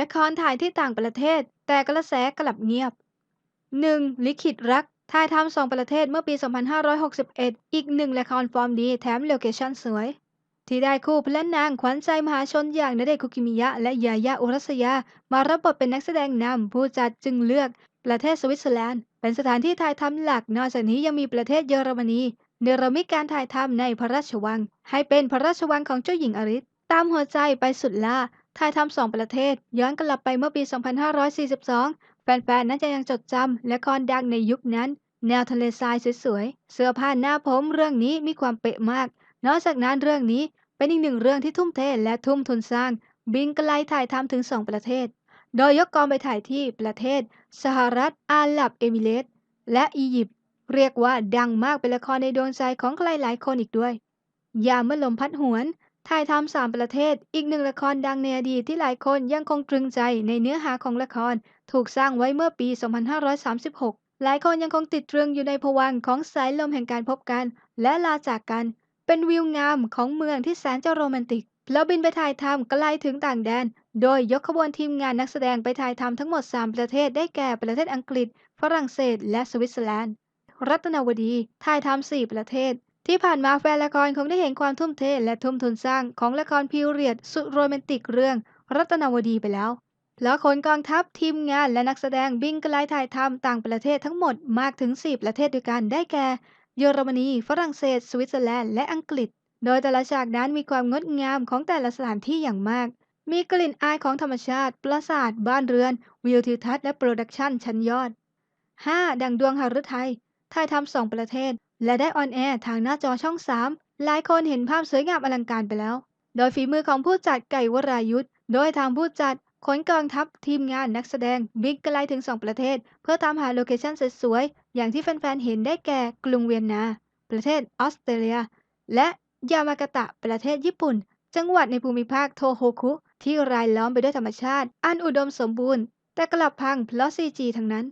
ละครถ่ายที่ต่างประเทศ แต่กระแสกลับเงียบ 1. ลิขิตรักถ่ายทำสองประเทศเมื่อปี 2561 อีกหนึ่งละครฟอร์มดีแถมโลเคชั่นสวย ที่ได้คู่พระนางขวัญใจมหาชนอย่างณเดชคุกิมิยะ และยายาอุรัสยา มารับบทเป็นนักแสดงนำผู้จัดจึงเลือก ประเทศสวิตเซอร์แลนด์ เป็นสถานที่ถ่ายทำหลัก นอกจากนี้ยังมีประเทศเยอรมนีเนรมิตการถ่ายทำในพระราชวัง ให้เป็นพระราชวังของเจ้าหญิงอริสตามหัวใจไปสุดล่า ถ่ายทำสองประเทศ ย้อนกลับไปเมื่อปี 2542 แฟนๆน่าจะยังจดจำละครดังในยุคนั้น แนวทะเลทรายสวยๆ เสื้อผ้าหน้าผมเรื่องนี้มีความเป๊ะมาก นอกจากนั้นเรื่องนี้เป็นอีกหนึ่งเรื่องที่ทุ่มเทและทุ่มทุนสร้าง บินไกลถ่ายทำถึง2ประเทศ โดยยกกองไปถ่ายที่ประเทศ สหรัฐอาหรับเอมิเรตส์และอียิปต์เรียกว่าดังมากเป็นละครในดวงใจของใครหลายคนอีกด้วย ยามเมื่อลมพัดหวน ถ่ายทำสามประเทศ อีกหนึ่งละครดังในอดีตที่หลายคนยังคงตรึงใจในเนื้อหาของละคร ถูกสร้างไว้เมื่อปี 2536 หลายคนยังคงติดตรึงอยู่ในภวังค์ของสายลมแห่งการพบกัน และลาจากกัน เป็นวิวงามของเมืองที่แสนจะโรแมนติก แล้วบินไปถ่ายทำไกลถึงต่างแดน โดยยกขบวนทีมงานนักแสดงไปถ่ายทำทั้งหมด 3 ประเทศได้แก่ประเทศอังกฤษ ฝรั่งเศส และสวิตเซอร์แลนด์ รัตนวดี ถ่ายทำ4ประเทศ ที่ผ่านมาแฟนละครคงได้เห็นความทุ่มเทและทุ่มทุนสร้างของละครพิวเรียดสุดโรแมนติกเรื่องรัตนวดีไปแล้ว แล้วขนกองทัพทีมงานและนักแสดงบินไกลถ่ายทำต่างประเทศทั้งหมดมากถึง 4 ประเทศด้วยกันได้แก่ เยอรมนี ฝรั่งเศส สวิตเซอร์แลนด์และอังกฤษ โดยแต่ละฉากนั้นมีความงดงามของแต่ละสถานที่อย่างมาก มีกลิ่นอายของธรรมชาติ ปราสาท บ้านเรือน วิวทิวทัศน์และโปรดักชันชั้นยอด 5. ดังดวงหฤทัยถ่ายทำสองประเทศ และได้ออนแอร์ทางหน้าจอช่อง 3 หลายคนเห็นภาพสวยงามอลังการไปแล้ว โดยฝีมือของผู้จัดไก่วรายุทธโดยทางผู้จัดขนกองทัพทีมงานนักแสดงบินไกลถึง 2 ประเทศ เพื่อตามหาโลเคชั่นสวยๆ อย่างที่แฟนๆ เห็นได้แก่กรุงเวียนนา ประเทศออสเตรเลีย และยามากาตะประเทศญี่ปุ่น จังหวัดในภูมิภาคโทโฮคุที่รายล้อมไปด้วยธรรมชาติ อันอุดมสมบูรณ์ แต่กลับพังเพราะ CG ทั้งนั้น